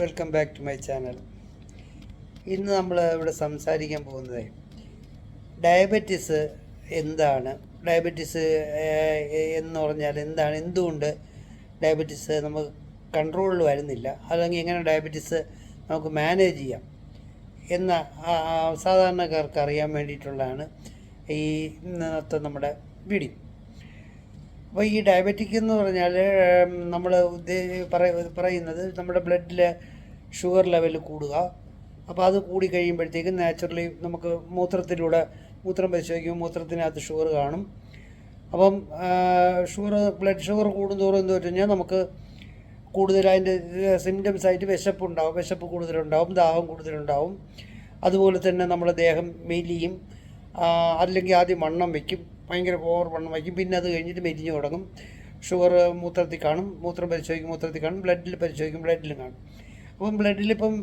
Welcome back to my channel ഇന്ന് നമ്മൾ ഇവിടെ സംസാരിക്കാൻ പോകുന്നത് ഡയബറ്റിസ് എന്താണ്? ഡയബറ്റിസ് എന്ന് പറഞ്ഞാൽ എന്താണ്? എന്തുകൊണ്ട് ഡയബറ്റിസ് നമുക്ക് കൺട്രോളിൽ വരുന്നില്ല? അല്ലെങ്കിൽ എങ്ങനെ ഡയബറ്റിസ് നമുക്ക് മാനേജ് ചെയ്യാം? എന്ന സാധാരണക്കാർക്ക് അറിയാൻ വേണ്ടിയിട്ടുള്ളതാണ് ഈ ഇന്നത്തെ നമ്മുടെ വീഡിയോ അപ്പോൾ ഈ ഡയബറ്റിക് എന്ന് പറഞ്ഞാൽ നമ്മൾ പറയുന്നത് നമ്മുടെ ബ്ലഡിലെ ഷുഗർ ലെവൽ കൂടുക. അപ്പോൾ അത് കൂടി കഴിയുമ്പോഴത്തേക്കും നാച്ചുറലി നമുക്ക് മൂത്രത്തിലൂടെ മൂത്രം പരിശോധിക്കുമ്പോൾ മൂത്രത്തിനകത്ത് ഷുഗർ കാണും. അപ്പം ഷുഗർ ബ്ലഡ് ഷുഗർ കൂടുന്തോറും എന്ന് വെച്ച് നമുക്ക് കൂടുതൽ അതിന്റെ സിംറ്റംസ് ആയിട്ട് വിശപ്പ് ഉണ്ടാവും വിശപ്പ് കൂടുതലുണ്ടാവും ദാഹം കൂടുതലുണ്ടാവും. അതുപോലെ തന്നെ നമ്മുടെ ദേഹം മെലിയും. അല്ലെങ്കിൽ ആദ്യം വണ്ണം വയ്ക്കും ഭയങ്കര ഓവർ വണ്ണം വയ്ക്കും. പിന്നെ അത് കഴിഞ്ഞിട്ട് മെലിഞ്ഞു തുടങ്ങും. ഷുഗർ മൂത്രത്തിൽ കാണും. മൂത്രം പരിശോധിക്കും മൂത്രത്തിൽ കാണും. ബ്ലഡിൽ പരിശോധിക്കും ബ്ലഡിലും കാണും. അപ്പം ബ്ലഡിലിപ്പം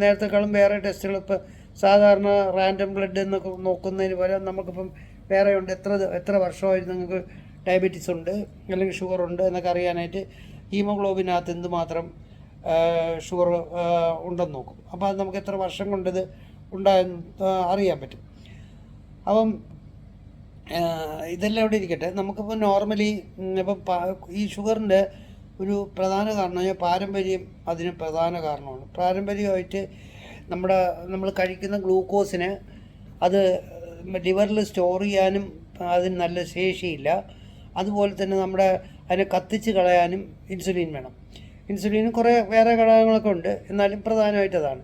നേരത്തെക്കാളും വേറെ ടെസ്റ്റുകൾ ഇപ്പം സാധാരണ റാൻഡം ബ്ലഡ് എന്നൊക്കെ നോക്കുന്നതിന് പകരം നമുക്കിപ്പം വേറെ ഉണ്ട്. എത്ര എത്ര വർഷമായിട്ട് നിങ്ങൾക്ക് ഡയബറ്റീസ് ഉണ്ട് അല്ലെങ്കിൽ ഷുഗർ ഉണ്ട് എന്നൊക്കെ അറിയാനായിട്ട് ഹീമോഗ്ലോബിനകത്ത് എന്തുമാത്രം ഷുഗർ ഉണ്ടെന്ന് നോക്കും. അപ്പോൾ അത് നമുക്ക് എത്ര വർഷം കൊണ്ടത് ഉണ്ടായെന്ന് അറിയാൻ പറ്റും. അപ്പം ഇതെല്ലാം ഇവിടെ ഇരിക്കട്ടെ. നമുക്കിപ്പോൾ നോർമലി ഇപ്പം ഈ ഷുഗറിന്റെ ഒരു പ്രധാന കാരണം പാരമ്പര്യം അതിന് പ്രധാന കാരണമാണ്. പാരമ്പര്യമായിട്ട് നമ്മുടെ നമ്മൾ കഴിക്കുന്ന ഗ്ലൂക്കോസിന് അത് ലിവറിൽ സ്റ്റോർ ചെയ്യാനും അതിന് നല്ല ശേഷിയില്ല. അതുപോലെ തന്നെ നമ്മുടെ അതിനെ കത്തിച്ച് കളയാനും ഇൻസുലിൻ വേണം. ഇൻസുലിന് കുറേ വേറെ ഘടകങ്ങളൊക്കെ ഉണ്ട്. എന്നാലും പ്രധാനമായിട്ട് അതാണ്.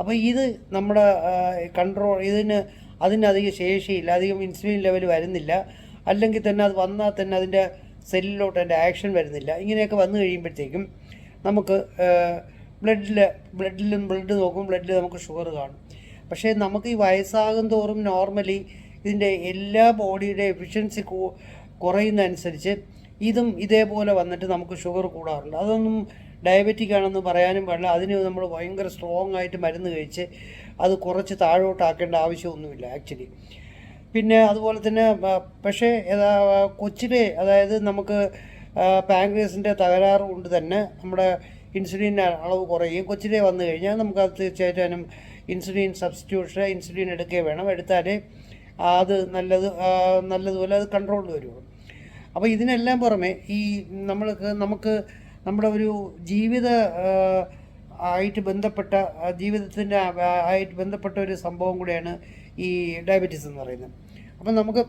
അപ്പോൾ ഇത് നമ്മുടെ കൺട്രോൾ ഇതിന് അതിനധികം ശേഷിയില്ല അധികം ഇൻസുലിൻ ലെവൽ വരുന്നില്ല. അല്ലെങ്കിൽ തന്നെ അത് വന്നാൽ തന്നെ അതിന്റെ സെല്ലിലോട്ട് അതിന്റെ ആക്ഷൻ വരുന്നില്ല. ഇങ്ങനെയൊക്കെ വന്നു കഴിയുമ്പോഴത്തേക്കും നമുക്ക് ബ്ലഡിൽ ബ്ലഡിലും ബ്ലഡ് നോക്കും ബ്ലഡിൽ നമുക്ക് ഷുഗർ കാണും. പക്ഷേ നമുക്ക് ഈ വയസ്സാകും തോറും നോർമലി ഇതിന്റെ എല്ലാ ബോഡിയുടെ എഫിഷ്യൻസി കുറയുന്നതനുസരിച്ച് ഇതും ഇതേപോലെ വന്നിട്ട് നമുക്ക് ഷുഗർ കൂടാറുണ്ട്. അതൊന്നും ഡയബറ്റിക് ആണെന്ന് പറയാനും പാടില്ല. അതിന് നമ്മൾ ഭയങ്കര സ്ട്രോങ് ആയിട്ട് മരുന്ന് കഴിച്ച് അത് കുറച്ച് താഴോട്ടാക്കേണ്ട ആവശ്യമൊന്നുമില്ല ആക്ച്വലി പിന്നെ അതുപോലെ തന്നെ പക്ഷേ കൊച്ചിലെ അതായത് നമുക്ക് പാങ്ക്രീസിന്റെ തകരാറ് കൊണ്ട് തന്നെ നമ്മുടെ ഇൻസുലിന്റെ അളവ് കുറയും കൊച്ചിലെ വന്നു കഴിഞ്ഞാൽ നമുക്ക് അത് തീർച്ചയായിട്ടും ഇൻസുലിൻ സബ്സ്റ്റിറ്റ്യൂഷൻ ഇൻസുലിൻ എടുക്കുകയും വേണം. എടുത്താലേ അത് നല്ലത് നല്ലതുപോലെ അത് കൺട്രോളിൽ വരുള്ളൂ. അപ്പോൾ ഇതിനെല്ലാം പുറമെ ഈ നമ്മൾക്ക് നമുക്ക് നമ്മുടെ ഒരു ജീവിത ആയിട്ട് ബന്ധപ്പെട്ട ജീവിതത്തിന്റെ ആയിട്ട് ബന്ധപ്പെട്ട ഒരു സംഭവം കൂടിയാണ് ഈ ഡയബറ്റീസ് എന്ന് പറയുന്നത്. അപ്പം നമുക്ക്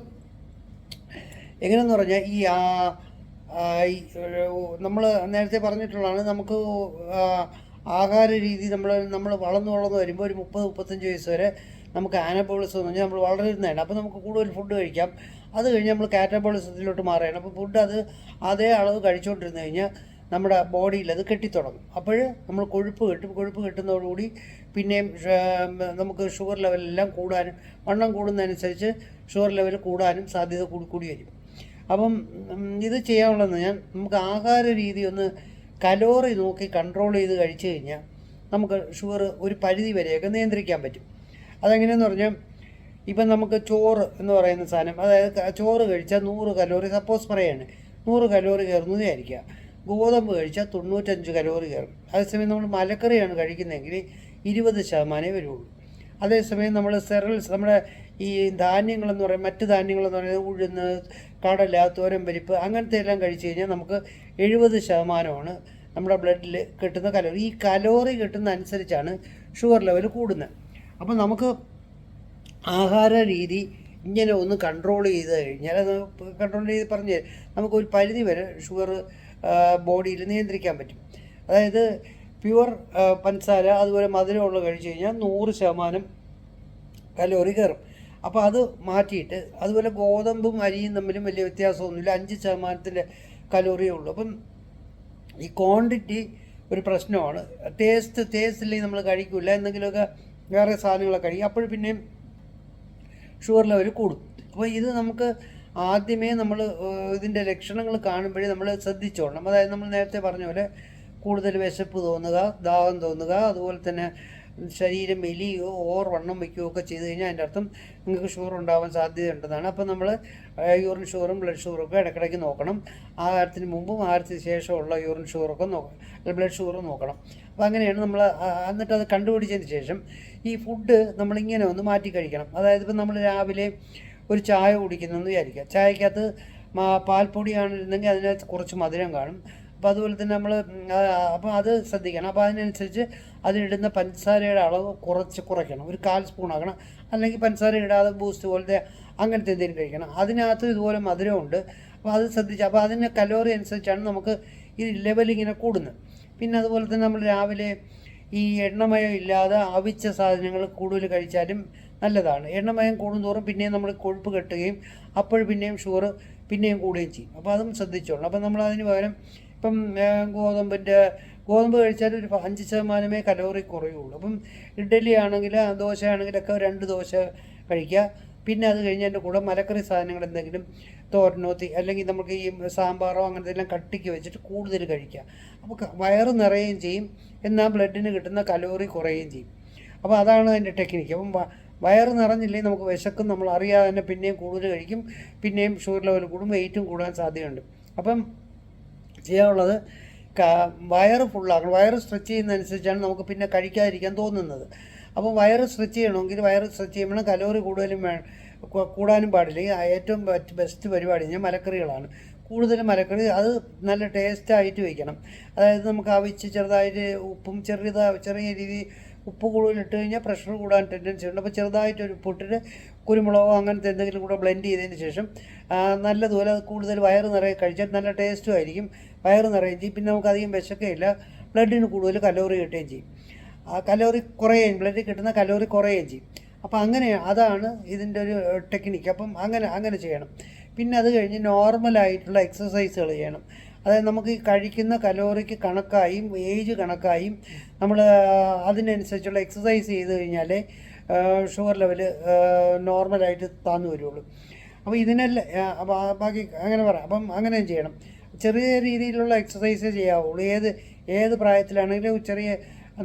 എങ്ങനെയെന്ന് പറഞ്ഞാൽ ഈ നമ്മൾ നേരത്തെ പറഞ്ഞിട്ടുള്ളതാണ് നമുക്ക് ആഹാര രീതി നമ്മൾ നമ്മൾ വളർന്നു വളർന്നു വരുമ്പോൾ ഒരു മുപ്പത് മുപ്പത്തഞ്ച് വയസ്സ് വരെ നമുക്ക് ആനബോളിസം എന്ന് പറഞ്ഞാൽ നമ്മൾ വളരുന്നതാണ്. അപ്പോൾ നമുക്ക് കൂടുതൽ ഫുഡ് കഴിക്കാം. അത് കഴിഞ്ഞ് നമ്മൾ കാറ്റബോളിസത്തിലോട്ട് മാറുകയാണ്. അപ്പോൾ ഫുഡ് അത് അതേ അളവ് കഴിച്ചുകൊണ്ടിരുന്നു കഴിഞ്ഞാൽ നമ്മുടെ ബോഡിയിൽ അത് കെട്ടിത്തുടങ്ങും. അപ്പോൾ നമ്മൾ കൊഴുപ്പ് കെട്ടും. കൊഴുപ്പ് കെട്ടുന്നതോടുകൂടി പിന്നെയും നമുക്ക് ഷുഗർ ലെവലെല്ലാം കൂടാനും വണ്ണം കൂടുന്നതനുസരിച്ച് ഷുഗർ ലെവൽ കൂടാനും സാധ്യത കൂടി കൂടി വരും അപ്പം ഇത് ചെയ്യാനുള്ളതെന്ന് ഞാൻ നമുക്ക് ആഹാര രീതി ഒന്ന് കലോറി നോക്കി കൺട്രോൾ ചെയ്ത് കഴിച്ചു കഴിഞ്ഞാൽ നമുക്ക് ഷുഗർ ഒരു പരിധി വരെയൊക്കെ നിയന്ത്രിക്കാൻ പറ്റും. അതെങ്ങനെയെന്ന് പറഞ്ഞാൽ ഇപ്പം നമുക്ക് ചോറ് എന്ന് പറയുന്ന സാധനം അതായത് ചോറ് കഴിച്ചാൽ നൂറ് കലോറി സപ്പോസ് പറയാണ് നൂറ് കലോറി കയറുന്നതായിരിക്കാം ഗോതമ്പ് കഴിച്ചാൽ തൊണ്ണൂറ്റഞ്ച് കലോറി കയറും. അതേസമയം നമ്മൾ മലക്കറിയാണ് കഴിക്കുന്നതെങ്കിൽ ഇരുപത് ശതമാനമേ വരുള്ളൂ. അതേസമയം നമ്മൾ സെറൽസ് നമ്മുടെ ഈ ധാന്യങ്ങളെന്ന് പറയുന്നത് മറ്റ് ധാന്യങ്ങളെന്ന് പറയുന്നത് ഉഴുന്ന് കടല തോരൻ പരിപ്പ് അങ്ങനത്തെ എല്ലാം കഴിച്ചു കഴിഞ്ഞാൽ നമുക്ക് എഴുപത് ശതമാനമാണ് നമ്മുടെ ബ്ലഡിൽ കിട്ടുന്ന കലോറി. ഈ കലോറി കിട്ടുന്ന അനുസരിച്ചാണ് ഷുഗർ ലെവൽ കൂടുന്നത്. അപ്പോൾ നമുക്ക് ആഹാര രീതി ഇങ്ങനെ ഒന്ന് കൺട്രോൾ ചെയ്ത് കഴിഞ്ഞാൽ അത് കൺട്രോൾ ചെയ്ത് പറഞ്ഞു നമുക്ക് ഒരു പരിധി വരെ ഷുഗർ ബോഡിയിൽ നിയന്ത്രിക്കാൻ പറ്റും. അതായത് പ്യുവർ പഞ്ചസാര അതുപോലെ മധുരമുള്ള കഴിച്ചു കഴിഞ്ഞാൽ നൂറ് ശതമാനം കലോറി കയറും. അപ്പോൾ അത് മാറ്റിയിട്ട് അതുപോലെ ഗോതമ്പും അരിയും തമ്മിലും വലിയ വ്യത്യാസമൊന്നുമില്ല. അഞ്ച് ശതമാനത്തിന്റെ കലോറിയേ ഉള്ളൂ. അപ്പം ഈ ക്വാണ്ടിറ്റി ഒരു പ്രശ്നമാണ്. ടേസ്റ്റ് ടേസ്റ്റ് ഇല്ലെങ്കിൽ നമ്മൾ കഴിക്കില്ല എന്തെങ്കിലുമൊക്കെ വേറെ സാധനങ്ങളൊക്കെ കഴിക്കും. അപ്പോൾ പിന്നെയും ഷുഗർ ലെവൽ കൂടും. അപ്പോൾ ഇത് നമുക്ക് ആദ്യമേ നമ്മൾ ഇതിന്റെ ലക്ഷണങ്ങൾ കാണുമ്പോഴേ നമ്മൾ ശ്രദ്ധിച്ചോളണം. അതായത് നമ്മൾ നേരത്തെ പറഞ്ഞ പോലെ കൂടുതൽ വിശപ്പ് തോന്നുക ദാഹം തോന്നുക അതുപോലെ തന്നെ ശരീരം എലിയോ ഓർ വണ്ണം വയ്ക്കുകയോ ഒക്കെ ചെയ്തു കഴിഞ്ഞാൽ അതിന്റെ അർത്ഥം നിങ്ങൾക്ക് ഷുഗർ ഉണ്ടാവാൻ സാധ്യതയുണ്ടെന്നാണ്. അപ്പോൾ നമ്മൾ യൂറിൻ ഷുഗറും ബ്ലഡ് ഷുഗറും ഒക്കെ ഇടയ്ക്കിടയ്ക്ക് നോക്കണം. ആഹാരത്തിന് മുമ്പും ആഹാരത്തിന് ശേഷമുള്ള യൂറിൻ ഷുഗറൊക്കെ നോക്കണം ബ്ലഡ് ഷുഗറും നോക്കണം. അപ്പോൾ അങ്ങനെയാണ് നമ്മൾ എന്നിട്ട് അത് കണ്ടുപിടിച്ചതിന് ശേഷം ഈ ഫുഡ് നമ്മളിങ്ങനെ ഒന്ന് മാറ്റി കഴിക്കണം. അതായത് ഇപ്പം നമ്മൾ രാവിലെ ഒരു ചായ കുടിക്കുന്നെന്ന് വിചാരിക്കുക. ചായക്കകത്ത് പാൽപ്പൊടിയാണ് ഇരുന്നെങ്കിൽ അതിനകത്ത് കുറച്ച് മധുരം കാണും. അപ്പോൾ അതുപോലെ തന്നെ നമ്മൾ അപ്പോൾ അത് ശ്രദ്ധിക്കണം. അപ്പോൾ അതിനനുസരിച്ച് അതിനിടുന്ന പഞ്ചസാരയുടെ അളവ് കുറച്ച് കുറയ്ക്കണം. ഒരു കാൽ സ്പൂൺ ആക്കണം അല്ലെങ്കിൽ പഞ്ചസാര ഇടാതെ ബൂസ്റ്റ് പോലത്തെ അങ്ങനത്തെ എന്തെങ്കിലും കഴിക്കണം. അതിനകത്ത് ഇതുപോലെ മധുരമുണ്ട്. അപ്പോൾ അത് ശ്രദ്ധിച്ച് അപ്പോൾ അതിന്റെ കലോറി അനുസരിച്ചാണ് നമുക്ക് ഈ ലെവൽ ഇങ്ങനെ കൂടുന്നത്. പിന്നെ അതുപോലെ തന്നെ നമ്മൾ രാവിലെ ഈ എണ്ണമയം ഇല്ലാതെ അവിച്ച സാധനങ്ങൾ കൂടുതൽ കഴിച്ചാലും നല്ലതാണ്. എണ്ണമയം കൂടുന്തോറും പിന്നെയും നമ്മൾ കൊഴുപ്പ് കെട്ടുകയും അപ്പോൾ പിന്നെയും ഷുഗർ പിന്നെയും കൂടുകയും ചെയ്യും. അപ്പോൾ അതും ശ്രദ്ധിച്ചോളണം. അപ്പോൾ നമ്മൾ അതിന് പകരം ഇപ്പം ഗോതമ്പിന്റെ ഗോതമ്പ് കഴിച്ചാൽ ഒരു അഞ്ച് ശതമാനമേ കലോറി കുറയുള്ളൂ. അപ്പം ഇഡ്ഡലി ആണെങ്കിൽ ദോശ ആണെങ്കിലൊക്കെ രണ്ട് ദോശ കഴിക്കുക. പിന്നെ അത് കഴിഞ്ഞ് അതിന്റെ കൂടെ മലക്കറി സാധനങ്ങൾ എന്തെങ്കിലും തോരനോ അല്ലെങ്കിൽ നമുക്ക് ഈ സാമ്പാറോ അങ്ങനത്തെ എല്ലാം കട്ടിക്ക് വെച്ചിട്ട് കൂടുതൽ കഴിക്കുക. അപ്പോൾ വയറ് നിറയുകയും ചെയ്യും. എന്നാൽ ബ്ലഡിന് കിട്ടുന്ന കലോറി കുറയുകയും ചെയ്യും. അപ്പോൾ അതാണ് അതിന്റെ ടെക്നിക്ക്. അപ്പം വയറ് നിറഞ്ഞില്ലെങ്കിൽ നമുക്ക് വിശക്കും നമ്മൾ അറിയാതെ തന്നെ പിന്നെയും കൂടുതൽ കഴിക്കും പിന്നെയും ഷുഗർ ലെവൽ കൂടും വെയിറ്റും കൂടാൻ സാധ്യതയുണ്ട്. അപ്പം ചെയ്യാനുള്ളത് വയറ് ഫുള്ളാക്കണം വയറ് സ്ട്രെച്ച് ചെയ്യുന്നതനുസരിച്ചാണ് നമുക്ക് പിന്നെ കഴിക്കാതിരിക്കാൻ തോന്നുന്നത്. അപ്പോൾ വയറ് സ്ട്രെച്ച് ചെയ്യണമെങ്കിൽ വയറ് സ്ട്രെച്ച് ചെയ്യുമ്പോൾ കലോറി കൂടുതലും കൂടാനും പാടില്ല. ഏറ്റവും ബെസ്റ്റ് പരിപാടി ഞാൻ മലക്കറികളാണ്. കൂടുതൽ മലക്കറി അത് നല്ല ടേസ്റ്റായിട്ട് വയ്ക്കണം. അതായത് നമുക്ക് ആവശ്യം ചെറുതായിട്ട് ഉപ്പും ചെറിയതാ ചെറിയ രീതിയിൽ ഉപ്പ് കൂടുതൽ ഇട്ട് കഴിഞ്ഞാൽ പ്രഷർ കൂടാൻ ടെൻഡൻസി ഉണ്ട്. അപ്പോൾ ചെറുതായിട്ട് ഒരു ഉപ്പിട്ടിട്ട് കുരുമുളകോ അങ്ങനത്തെ എന്തെങ്കിലും കൂടെ ബ്ലെൻഡ് ചെയ്തതിന് ശേഷം നല്ലതുപോലെ കൂടുതൽ വയറ് നിറയെ കഴിച്ചാൽ നല്ല ടേസ്റ്റും ആയിരിക്കും. വയറ് നിറയുകയും ചെയ്യും. പിന്നെ നമുക്ക് അധികം വിശക്കുകയില്ല ബ്ലഡിന് കൂടുതൽ കലോറി കിട്ടുകയും ചെയ്യും. ആ കലോറി കുറയുകയും ബ്ലഡിൽ കിട്ടുന്ന കലോറി കുറയുകയും ചെയ്യും. അപ്പോൾ അങ്ങനെ അതാണ് ഇതിന്റെ ഒരു ടെക്നിക്ക് അപ്പം അങ്ങനെ അങ്ങനെ ചെയ്യണം. പിന്നെ അത് കഴിഞ്ഞ് നോർമലായിട്ടുള്ള എക്സസൈസുകൾ ചെയ്യണം. അതായത് നമുക്ക് ഈ കഴിക്കുന്ന കലോറിക്ക് കണക്കായും ഏജ് കണക്കായും നമ്മൾ അതിനനുസരിച്ചുള്ള എക്സസൈസ് ചെയ്ത് കഴിഞ്ഞാലേ ഷുഗർ ലെവൽ നോർമലായിട്ട് താന്നു വരുള്ളൂ. അപ്പോൾ ഇതിനെല്ലാം അപ്പോൾ ബാക്കി അങ്ങനെ പറയാം. അപ്പം അങ്ങനെ ചെയ്യണം. ചെറിയ രീതിയിലുള്ള എക്സസൈസ് ചെയ്യാവുള്ളൂ. ഏത് ഏത് പ്രായത്തിലാണെങ്കിലും ചെറിയ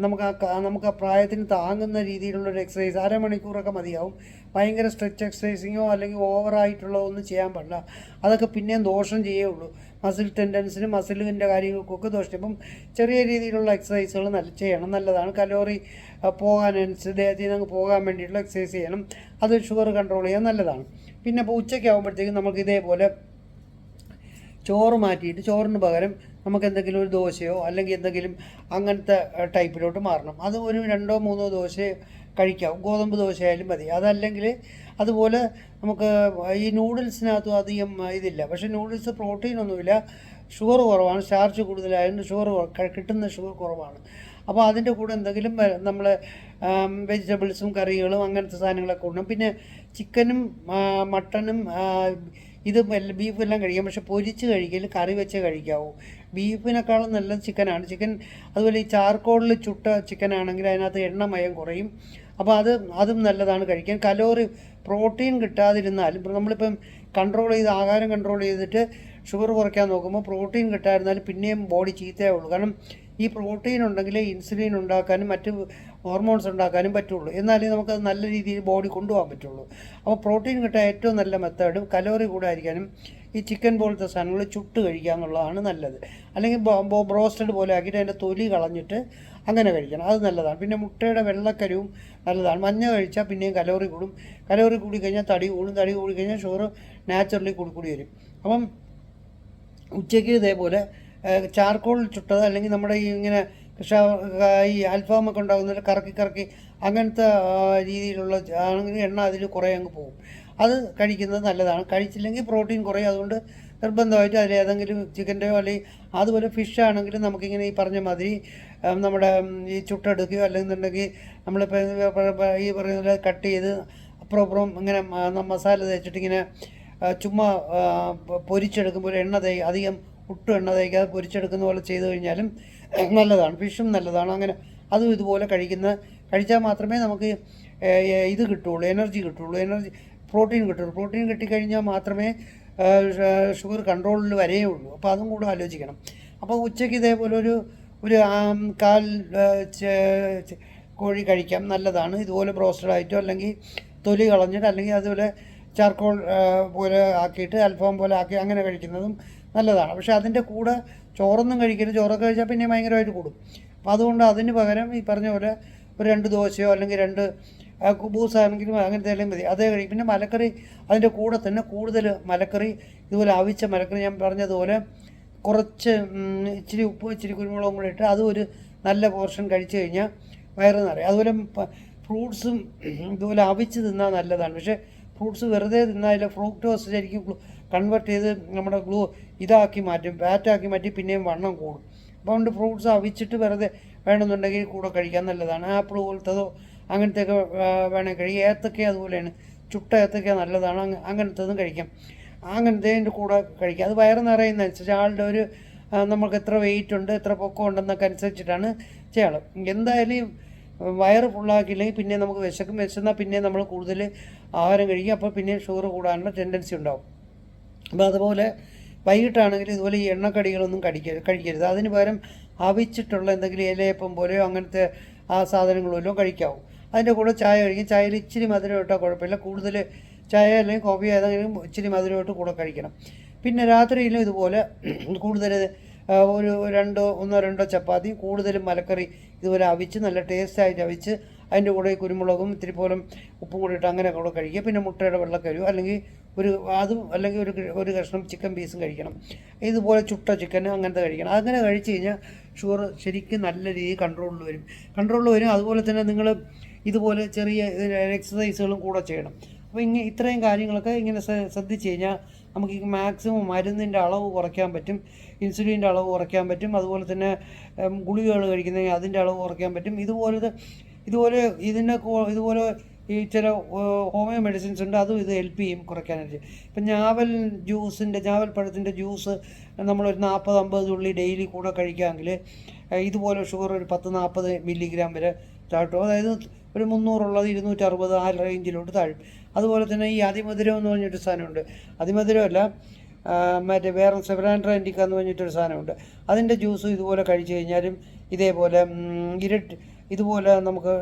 നമുക്ക് ആ നമുക്ക് ആ പ്രായത്തിന് താങ്ങുന്ന രീതിയിലുള്ളൊരു എക്സസൈസ് അരമണിക്കൂറൊക്കെ മതിയാവും. ഭയങ്കര സ്ട്രെച്ച് എക്സസൈസിങ്ങോ അല്ലെങ്കിൽ ഓവറായിട്ടുള്ളതൊന്നും ചെയ്യാൻ പാടില്ല. അതൊക്കെ പിന്നെയും ദോഷം ചെയ്യുള്ളൂ മസിൽ ടെൻഡൻസിനും മസിലിന്റെ കാര്യങ്ങൾക്കൊക്കെ ദോഷം ഇപ്പം ചെറിയ രീതിയിലുള്ള എക്സസൈസുകൾ നല്ല ചെയ്യണം. നല്ലതാണ്. കലോറി പോകാനനുസരിച്ച് ദേഹത്തിൽ നിന്ന് പോകാൻ വേണ്ടിയിട്ടുള്ള എക്സസൈസ് ചെയ്യണം. അത് ഷുഗർ കൺട്രോൾ ചെയ്യാൻ നല്ലതാണ്. പിന്നെ ഇപ്പോൾ ഉച്ചയ്ക്ക് ആകുമ്പോഴത്തേക്കും നമുക്ക് ഇതേപോലെ ചോറ് മാറ്റിയിട്ട് ചോറിന് പകരം നമുക്ക് എന്തെങ്കിലും ഒരു ദോശയോ അല്ലെങ്കിൽ എന്തെങ്കിലും അങ്ങനത്തെ ടൈപ്പിലോട്ട് മാറണം. അത് ഒരു രണ്ടോ മൂന്നോ ദോശ കഴിക്കാം. ഗോതമ്പ് ദോശയായാലും മതി. അതല്ലെങ്കിൽ അതുപോലെ നമുക്ക് ഈ നൂഡിൽസിനകത്തും അധികം ഇതില്ല. പക്ഷേ നൂഡിൽസ് പ്രോട്ടീൻ ഒന്നുമില്ല ഷുഗർ കുറവാണ്. സ്റ്റാർച്ച് കൂടുതലായതുകൊണ്ട് ഷുഗർ കിട്ടുന്ന ഷുഗർ കുറവാണ്. അപ്പോൾ അതിന്റെ കൂടെ എന്തെങ്കിലും നമ്മൾ വെജിറ്റബിൾസും കറികളും അങ്ങനത്തെ സാധനങ്ങളൊക്കെ ഉണ്ടാകും പിന്നെ ചിക്കനും മട്ടനും ഇത് ബീഫ് എല്ലാം കഴിക്കാം. പക്ഷെ പൊരിച്ച് കഴിക്കൽ കറി വെച്ചേ കഴിക്കാവൂ. ബീഫിനേക്കാളും നല്ല ചിക്കനാണ്. ചിക്കൻ അതുപോലെ ഈ ചാർക്കോളിൽ ചുട്ട ചിക്കനാണെങ്കിൽ അതിനകത്ത് എണ്ണമയം കുറയും. അപ്പോൾ അത് അതും നല്ലതാണ് കഴിക്കാൻ. കലോറി പ്രോട്ടീൻ കിട്ടാതിരുന്നാലും നമ്മളിപ്പം കൺട്രോൾ ചെയ്ത് ആഹാരം കൺട്രോൾ ചെയ്തിട്ട് ഷുഗർ കുറയ്ക്കാൻ നോക്കുമ്പോൾ പ്രോട്ടീൻ കിട്ടാതിരുന്നാലും പിന്നെയും ബോഡി ചീത്തയാവുള്ളൂ കാരണം ഈ പ്രോട്ടീൻ ഉണ്ടെങ്കിലേ ഇൻസുലിൻ ഉണ്ടാക്കാനും മറ്റ് ഹോർമോൺസ് ഉണ്ടാക്കാനും പറ്റുള്ളൂ. എന്നാലേ നമുക്കത് നല്ല രീതിയിൽ ബോഡി കൊണ്ടുപോകാൻ പറ്റുള്ളൂ. അപ്പോൾ പ്രോട്ടീൻ കിട്ടാൻ ഏറ്റവും നല്ല മെത്തേഡ് കലോറി കൂടാതിരിക്കാനും ഈ ചിക്കൻ പോലത്തെ സാധനങ്ങൾ ചുട്ട് കഴിക്കുക എന്നുള്ളതാണ് നല്ലത്. അല്ലെങ്കിൽ ബ്രോസ്റ്റഡ് പോലെ ആക്കിയിട്ട് അതിന്റെ തൊലി കളഞ്ഞിട്ട് അങ്ങനെ കഴിക്കണം. അത് നല്ലതാണ്. പിന്നെ മുട്ടയുടെ വെള്ളക്കരുവും നല്ലതാണ്. മഞ്ഞ കഴിച്ചാൽ പിന്നെയും കലോറി കൂടും. കലോറി കൂടി കഴിഞ്ഞാൽ തടി കൂടും. തടി കൂടി കഴിഞ്ഞാൽ ഷുഗർ നാച്ചുറലി കൂടി കൂടി വരും. അപ്പം ഉച്ചയ്ക്ക് ഇതേപോലെ ചാർക്കോൾ ചുട്ടത് അല്ലെങ്കിൽ നമ്മുടെ ഈ ഇങ്ങനെ ഈ അൽഫാമൊക്കെ ഉണ്ടാകുന്ന കറക്കി കറക്കി അങ്ങനത്തെ രീതിയിലുള്ള എണ്ണ അതിൽ കുറേ അങ്ങ് പോകും. അത് കഴിക്കുന്നത് നല്ലതാണ്. കഴിച്ചില്ലെങ്കിൽ പ്രോട്ടീൻ കുറയും. അതുകൊണ്ട് നിർബന്ധമായിട്ട് അതിൽ ഏതെങ്കിലും ചിക്കന്റെയോ അല്ലെങ്കിൽ അതുപോലെ ഫിഷ് ആണെങ്കിലും നമുക്കിങ്ങനെ ഈ പറഞ്ഞ മാതിരി നമ്മുടെ ഈ ചുട്ടെടുക്കുകയോ അല്ലെന്നുണ്ടെങ്കിൽ നമ്മളിപ്പോൾ ഈ പറയുന്ന കട്ട് ചെയ്ത് അപ്പുറം ഇങ്ങനെ മസാല തേച്ചിട്ട് ഇങ്ങനെ ചുമ്മാ പൊരിച്ചെടുക്കുമ്പോൾ എണ്ണ തേ അധികം ഒട്ടും എണ്ണ തേക്കാതെ പൊരിച്ചെടുക്കുന്ന പോലെ ചെയ്തു കഴിഞ്ഞാലും നല്ലതാണ്. ഫിഷും നല്ലതാണ്. അങ്ങനെ അതും ഇതുപോലെ കഴിക്കുന്ന കഴിച്ചാൽ മാത്രമേ നമുക്ക് ഇത് കിട്ടുള്ളൂ എനർജി കിട്ടുള്ളൂ എനർജി പ്രോട്ടീൻ കിട്ടുള്ളൂ. പ്രോട്ടീൻ കിട്ടിക്കഴിഞ്ഞാൽ മാത്രമേ ഷുഗർ കൺട്രോളിൽ വരേയുള്ളൂ അപ്പോൾ അതും കൂടെ ആലോചിക്കണം. അപ്പോൾ ഉച്ചയ്ക്ക് ഇതേപോലെ ഒരു ഒരു കാൽ കോഴി കഴിക്കാം. നല്ലതാണ്. ഇതുപോലെ ബ്രോസ്റ്റഡ് ആയിട്ടോ അല്ലെങ്കിൽ തൊലി കളഞ്ഞിട്ട് അല്ലെങ്കിൽ അതുപോലെ ചാർക്കോൾ പോലെ ആക്കിയിട്ട് അൽഫാം പോലെ ആക്കി അങ്ങനെ കഴിക്കുന്നതും നല്ലതാണ്. പക്ഷേ അതിന്റെ കൂടെ ചോറൊന്നും കഴിക്കരുത്. ചോറൊക്കെ കഴിച്ചാൽ പിന്നെ ഭയങ്കരമായിട്ട് കൂടും. അപ്പോൾ അതുകൊണ്ട് അതിന് പകരം ഈ പറഞ്ഞ പോലെ ഒരു രണ്ട് ദോശയോ അല്ലെങ്കിൽ രണ്ട് ആ, കുബൂസ് ആണെങ്കിലും അങ്ങനത്തെ എല്ലാം മതി. അതേ കഴിക്കും. പിന്നെ മലക്കറി അതിന്റെ കൂടെ തന്നെ കൂടുതൽ മലക്കറി ഇതുപോലെ അവിച്ച മലക്കറി ഞാൻ പറഞ്ഞതുപോലെ കുറച്ച് ഇച്ചിരി ഉപ്പ് ഇച്ചിരി കുരുമുളകും കൂടെ ഇട്ട് അതും ഒരു നല്ല പോർഷൻ കഴിച്ചു കഴിഞ്ഞാൽ വയറ് നിറയും. അതുപോലെ ഫ്രൂട്ട്സും ഇതുപോലെ അവിച്ച് തിന്നാൽ നല്ലതാണ്. പക്ഷേ ഫ്രൂട്ട്സ് വെറുതെ തിന്നാൽ ഫ്രൂക്ടോസ് ശരിക്കും കൺവെർട്ട് ചെയ്ത് നമ്മുടെ ഗ്ലൂ ഇതാക്കി മാറ്റും ഫാറ്റാക്കി മാറ്റി പിന്നെയും വണ്ണം കൂടും. അപ്പോൾ അതുകൊണ്ട് ഫ്രൂട്ട്സ് അവിച്ചിട്ട് വെറുതെ വേണമെന്നുണ്ടെങ്കിൽ കൂടെ കഴിക്കാൻ നല്ലതാണ്. ആപ്പിൾ പോലത്തതോ അങ്ങനത്തെയൊക്കെ വേണമെങ്കിൽ കഴിക്കാം. ഏത്തക്ക അതുപോലെയാണ്. ചുട്ട ഏത്തക്ക നല്ലതാണ്. അങ്ങ- അങ്ങനത്തതും കഴിക്കാം. അങ്ങനത്തേതിന്റെ കൂടെ കഴിക്കാം. അത് വയറ് നിറയുന്നതനുസരിച്ച് ആളുടെ ഒരു നമുക്ക് എത്ര വെയിറ്റ് ഉണ്ട് എത്ര പൊക്കം ഉണ്ടെന്നൊക്കെ അനുസരിച്ചിട്ടാണ് ചെയ്യാറ്. എന്തായാലും വയറ് ഫുള്ളാക്കിയില്ലെങ്കിൽ പിന്നെ നമുക്ക് വിശക്കും. വിശന്നാൽ പിന്നെ നമ്മൾ കൂടുതൽ ആഹാരം കഴിക്കും. അപ്പോൾ പിന്നെ ഷുഗർ കൂടാനുള്ള ടെൻഡൻസി ഉണ്ടാവും. അപ്പോൾ അതുപോലെ വൈകിട്ടാണെങ്കിൽ ഇതുപോലെ ഈ എണ്ണക്കടികളൊന്നും കടിക്കരുത് കഴിക്കരുത്. അതിന് പകരം അവിച്ചിട്ടുള്ള എന്തെങ്കിലും ഇലയപ്പം പോലെയോ അങ്ങനത്തെ ആ സാധനങ്ങളല്ലോ കഴിക്കാവൂ. അതിന്റെ കൂടെ ചായ കഴിക്കും. ചായയിൽ ഇച്ചിരി മധുരം ഇട്ടാൽ കുഴപ്പമില്ല. കൂടുതൽ ചായ അല്ലെങ്കിൽ കോഫി ഏതെങ്കിലും ഇച്ചിരി മധുരം ഇട്ട് കൂടെ കഴിക്കണം. പിന്നെ രാത്രിയിലും ഇതുപോലെ കൂടുതൽ ഒരു രണ്ടോ ഒന്നോ രണ്ടോ ചപ്പാത്തി കൂടുതലും മലക്കറി ഇതുപോലെ അവിച്ച് നല്ല ടേസ്റ്റായിട്ട് അവിച്ച് അതിന്റെ കൂടെ കുരുമുളകും ഇത്തിരി പോലും ഉപ്പും കൂടി ഇട്ട് അങ്ങനെ കൂടെ കഴിക്കുക. പിന്നെ മുട്ടയുടെ വെള്ളക്കരു അല്ലെങ്കിൽ ഒരു അതും അല്ലെങ്കിൽ ഒരു ഒരു കഷ്ണം ചിക്കൻ പീസും കഴിക്കണം. ഇതുപോലെ ചുട്ട ചിക്കൻ അങ്ങനത്തെ കഴിക്കണം. അങ്ങനെ കഴിച്ചു കഴിഞ്ഞാൽ ഷുഗർ ശരിക്കും നല്ല രീതിയിൽ കൺട്രോളിൽ വരും. കൺട്രോളിൽ വരും. അതുപോലെ തന്നെ നിങ്ങൾ ഇതുപോലെ ചെറിയ എക്സസൈസുകളും കൂടെ ചെയ്യണം. അപ്പോൾ ഇങ്ങനെ ഇത്രയും കാര്യങ്ങളൊക്കെ ഇങ്ങനെ ശ്രദ്ധിച്ചു കഴിഞ്ഞാൽ നമുക്ക് മാക്സിമം മരുന്നിന്റെ അളവ് കുറയ്ക്കാൻ പറ്റും. ഇൻസുലിന്റെ അളവ് കുറയ്ക്കാൻ പറ്റും. അതുപോലെ തന്നെ ഗുളികകൾ കഴിക്കുന്നെങ്കിൽ അതിന്റെ അളവ് കുറയ്ക്കാൻ പറ്റും. ഇതുപോലത്തെ ഇതുപോലെ ഇതിന്റെ ഇതുപോലെ ഈ ചില ഹോമിയോ മെഡിസിൻസ് ഉണ്ട് അതും ഇത് ഹെൽപ്പ് ചെയ്യും കുറയ്ക്കാനായിട്ട്. ഇപ്പം ഞാവൽ ജ്യൂസിന്റെ ഞാവൽ പഴത്തിന്റെ ജ്യൂസ് നമ്മളൊരു നാൽപ്പത് അമ്പത് തുള്ളി ഡെയിലി കൂടെ കഴിക്കാമെങ്കിൽ ഇതുപോലെ ഷുഗർ ഒരു പത്ത് നാൽപ്പത് മില്ലിഗ്രാം വരെ താഴ്ത്തും. അതായത് ഒരു മുന്നൂറുള്ളത് ഇരുന്നൂറ്ററുപത് ആ റേഞ്ചിലോട്ട് താഴും. അതുപോലെ തന്നെ ഈ അതിമധുരം എന്ന് പറഞ്ഞിട്ട് സാധനമുണ്ട്. അതിമധുരമല്ല മറ്റേ വേറെ സെവറാൻഡ്ര ഇൻഡിക്ക എന്ന് പറഞ്ഞിട്ടൊരു സാധനമുണ്ട്. അതിന്റെ ജ്യൂസ് ഇതുപോലെ കഴിച്ചു കഴിഞ്ഞാലും ഇതേപോലെ ഇരട്ട് ഇതുപോലെ നമുക്ക്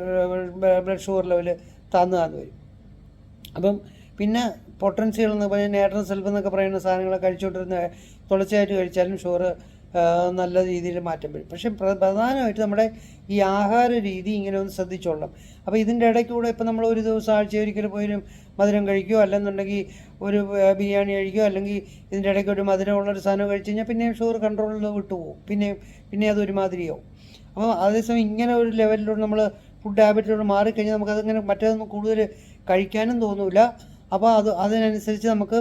ബ്ലഡ് ഷുഗർ ലെവൽ താന്നു താന്നു വരും. അപ്പം പിന്നെ പൊട്ടൻസികൾ എന്ന് പറഞ്ഞാൽ നേട്രൽ സെൽഫ് എന്നൊക്കെ പറയുന്ന സാധനങ്ങൾ കഴിച്ചുകൊണ്ടിരുന്ന തുളച്ചയായിട്ട് കഴിച്ചാലും ഷുഗർ നല്ല രീതിയിൽ മാറ്റം വരും. പക്ഷേ പ്രധാനമായിട്ട് നമ്മുടെ ഈ ആഹാര രീതി ഇങ്ങനെ ഒന്ന് ശ്രദ്ധിച്ചോളണം. അപ്പോൾ ഇതിന്റെ ഇടയ്ക്കൂടെ ഇപ്പോൾ നമ്മൾ ഒരു ദിവസം ആഴ്ച ഒരിക്കൽ പോയാലും മധുരം കഴിക്കുകയോ അല്ലെന്നുണ്ടെങ്കിൽ ഒരു ബിരിയാണി കഴിക്കുകയോ അല്ലെങ്കിൽ ഇതിന്റെ ഇടയ്ക്ക് ഒരു മധുരമുള്ളൊരു സാധനം കഴിച്ചു കഴിഞ്ഞാൽ പിന്നെ ഷുഗർ കൺട്രോളിൽ വിട്ടുപോകും. പിന്നെ പിന്നെ അത് ഒരുമാതിരിയാവും. അപ്പോൾ അതേസമയം ഇങ്ങനെ ഒരു ലെവലിലൂടെ നമ്മൾ ഫുഡ് ഹാബിറ്റിലൂടെ മാറിക്കഴിഞ്ഞാൽ നമുക്കതങ്ങനെ മറ്റേതൊന്നും കൂടുതൽ കഴിക്കാനും തോന്നില്ല അപ്പോൾ അത് അതിനനുസരിച്ച് നമുക്ക്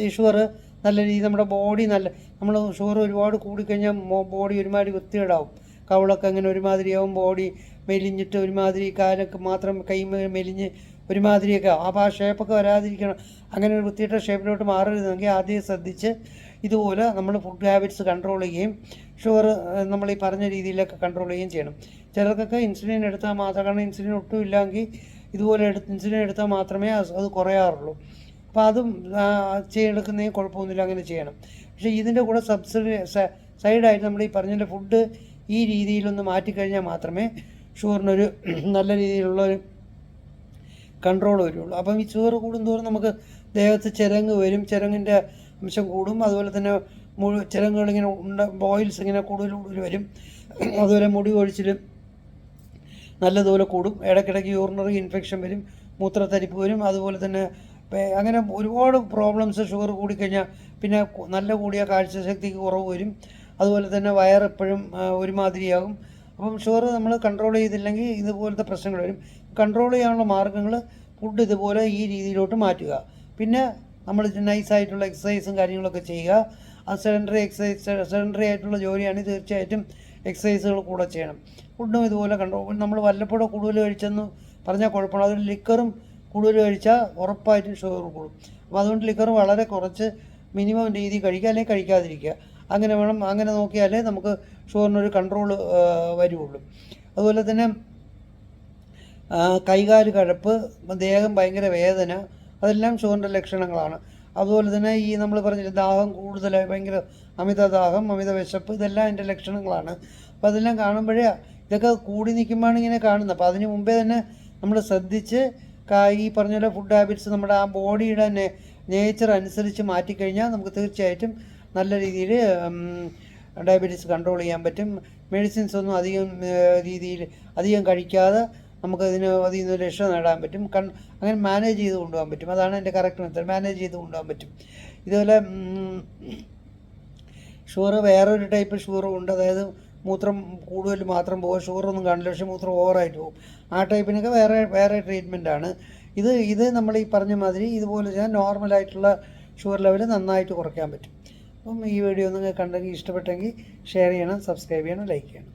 ഈ ഷുഗർ നല്ല രീതി നമ്മുടെ ബോഡി നല്ല നമ്മൾ ഷുഗർ ഒരുപാട് കൂടിക്കഴിഞ്ഞാൽ ബോഡി ഒരുമാതിരി വൃത്തികേടാവും. കവിളൊക്കെ അങ്ങനെ ഒരുമാതിരിയാവും ബോഡി മെലിഞ്ഞിട്ട് ഒരുമാതിരി കാലൊക്കെ മാത്രം കൈ മെലിഞ്ഞ് ഒരുമാതിരിയൊക്കെ. ആ ആ ഷേപ്പൊക്കെ വരാതിരിക്കണം. അങ്ങനെ ഒരു വൃത്തിയിട്ട ഷേപ്പിലോട്ട് മാറരുതെങ്കിൽ ആദ്യം ശ്രദ്ധിച്ച് ഇതുപോലെ നമ്മൾ ഫുഡ് ഹാബിറ്റ്സ് കൺട്രോൾ ചെയ്യുകയും ഷുഗർ നമ്മൾ ഈ പറഞ്ഞ രീതിയിലൊക്കെ കൺട്രോൾ ചെയ്യുകയും ചെയ്യണം. ചിലർക്കൊക്കെ ഇൻസുലിൻ എടുത്താൽ മാത്രം കാരണം ഇൻസുലിൻ ഒട്ടും ഇല്ലെങ്കിൽ ഇതുപോലെ എടുത്ത് ഇൻസുലിൻ എടുത്താൽ മാത്രമേ അത് കുറയാറുള്ളൂ. അപ്പോൾ അതും ചെയ്യെടുക്കുന്നതിൽ കുഴപ്പമൊന്നുമില്ല അങ്ങനെ ചെയ്യണം. പക്ഷേ ഇതിന്റെ കൂടെ സബ്സിഡി സൈഡായിട്ട് നമ്മൾ ഈ പറഞ്ഞ ഫുഡ് ഈ രീതിയിലൊന്ന് മാറ്റിക്കഴിഞ്ഞാൽ മാത്രമേ ഷുഗറിനൊരു നല്ല രീതിയിലുള്ള ഒരു കൺട്രോൾ വരുള്ളൂ. അപ്പം ഈ ഷുഗർ കൂടുന്തോറും നമുക്ക് ദേഹത്ത് ചിരങ്ങ് വരും. ചിരങ്ങിന്റെ അംശം കൂടും. അതുപോലെ തന്നെ മുഴു ചിരങ്ങുകളിങ്ങനെ ഉണ്ട ബോയിൽസ് ഇങ്ങനെ കൂടുതൽ കൂടുതൽ വരും. അതുപോലെ മുടി ഒഴിച്ചിലും നല്ലതുപോലെ കൂടും. ഇടയ്ക്കിടയ്ക്ക് യൂറിനറി ഇൻഫെക്ഷൻ വരും. മൂത്രത്തരിപ്പ് വരും. അതുപോലെ തന്നെ അങ്ങനെ ഒരുപാട് പ്രോബ്ലംസ് ഷുഗർ കൂടിക്കഴിഞ്ഞാൽ പിന്നെ നല്ല കൂടിയ കാഴ്ചശക്തിക്ക് കുറവ് വരും. അതുപോലെ തന്നെ വയറെപ്പോഴും ഒരുമാതിരിയാകും. അപ്പം ഷുഗർ നമ്മൾ കൺട്രോൾ ചെയ്തില്ലെങ്കിൽ ഇതുപോലത്തെ പ്രശ്നങ്ങൾ വരും. കൺട്രോൾ ചെയ്യാനുള്ള മാർഗങ്ങൾ ഫുഡ് ഇതുപോലെ ഈ രീതിയിലോട്ട് മാറ്റുക. പിന്നെ നമ്മൾ നൈസായിട്ടുള്ള എക്സസൈസും കാര്യങ്ങളൊക്കെ ചെയ്യുക. ആ സെഡൻഡറി എക്സസൈസ് സെഡൻഡറി ആയിട്ടുള്ള ജോലിയാണ് തീർച്ചയായിട്ടും എക്സസൈസുകൾ കൂടെ ചെയ്യണം. ഫുഡും ഇതുപോലെ കൺട്രോൾ നമ്മൾ വല്ലപ്പോഴും കൂടുതൽ കഴിച്ചെന്ന് പറഞ്ഞാൽ കുഴപ്പമില്ല. അതിൽ ലിക്കറും കൂടുതൽ കഴിച്ചാൽ ഉറപ്പായിട്ടും ഷുഗർ കൂടും. അപ്പോൾ അതുകൊണ്ട് ലിക്കർ വളരെ കുറച്ച് മിനിമം രീതി കഴിക്കുക അല്ലെങ്കിൽ കഴിക്കാതിരിക്കുക. അങ്ങനെ വേണം അങ്ങനെ നോക്കിയാലേ നമുക്ക് ഷുഗറിനൊരു കൺട്രോൾ വരുള്ളൂ അതുപോലെ തന്നെ കൈകാൽ കഴപ്പ് ദേഹം ഭയങ്കര വേദന അതെല്ലാം ഷുഗറിന്റെ ലക്ഷണങ്ങളാണ്. അതുപോലെ തന്നെ ഈ നമ്മൾ പറഞ്ഞില്ല ദാഹം കൂടുതലായി ഭയങ്കര അമിത ദാഹം അമിത വിശപ്പ് ഇതെല്ലാം അതിന്റെ ലക്ഷണങ്ങളാണ്. അപ്പോൾ അതെല്ലാം കാണുമ്പോഴേ ഇതൊക്കെ കൂടി നിൽക്കുമ്പോഴാണ് ഇങ്ങനെ കാണുന്നത്. അപ്പോൾ അതിന് മുമ്പേ തന്നെ നമ്മൾ ശ്രദ്ധിച്ച് ഈ പറഞ്ഞ പോലെ ഫുഡ് ഹാബിറ്റ്സ് നമ്മുടെ ആ ബോഡിയുടെ തന്നെ നേച്ചർ അനുസരിച്ച് മാറ്റിക്കഴിഞ്ഞാൽ നമുക്ക് തീർച്ചയായിട്ടും നല്ല രീതിയിൽ ഡയബറ്റീസ് കൺട്രോൾ ചെയ്യാൻ പറ്റും. മെഡിസിൻസ് ഒന്നും അധികം രീതിയിൽ അധികം കഴിക്കാതെ നമുക്ക് ഇതിന് അതിൽ നിന്ന് രക്ഷ നേടാൻ പറ്റും. കൺ അങ്ങനെ മാനേജ് ചെയ്ത് കൊണ്ടുപോകാൻ പറ്റും. അതാണ് എന്റെ കറക്റ്റ് മെത്തേഡ്. മാനേജ് ചെയ്ത് കൊണ്ടുപോകാൻ പറ്റും. ഇതുപോലെ ഷുഗർ വേറൊരു ടൈപ്പ് ഷുഗറും ഉണ്ട്. അതായത് മൂത്രം കൂടുതൽ മാത്രം പോകും ഷുഗറൊന്നും കാണില്ല. പക്ഷേ മൂത്രം ഓവറായിട്ട് പോകും. ആ ടൈപ്പിനൊക്കെ വേറെ വേറെ ട്രീറ്റ്മെന്റാണ് ഇത് ഇത് നമ്മൾ ഈ പറഞ്ഞ മാതിരി ഇതുപോലെ നോർമലായിട്ടുള്ള ഷുഗർ ലെവൽ നന്നായിട്ട് കുറയ്ക്കാൻ പറ്റും. അപ്പം ഈ വീഡിയോ നിങ്ങൾക്ക് കണ്ടെങ്കിൽ ഇഷ്ടപ്പെട്ടെങ്കിൽ ഷെയർ ചെയ്യണം സബ്സ്ക്രൈബ് ചെയ്യണം ലൈക്ക് ചെയ്യണം.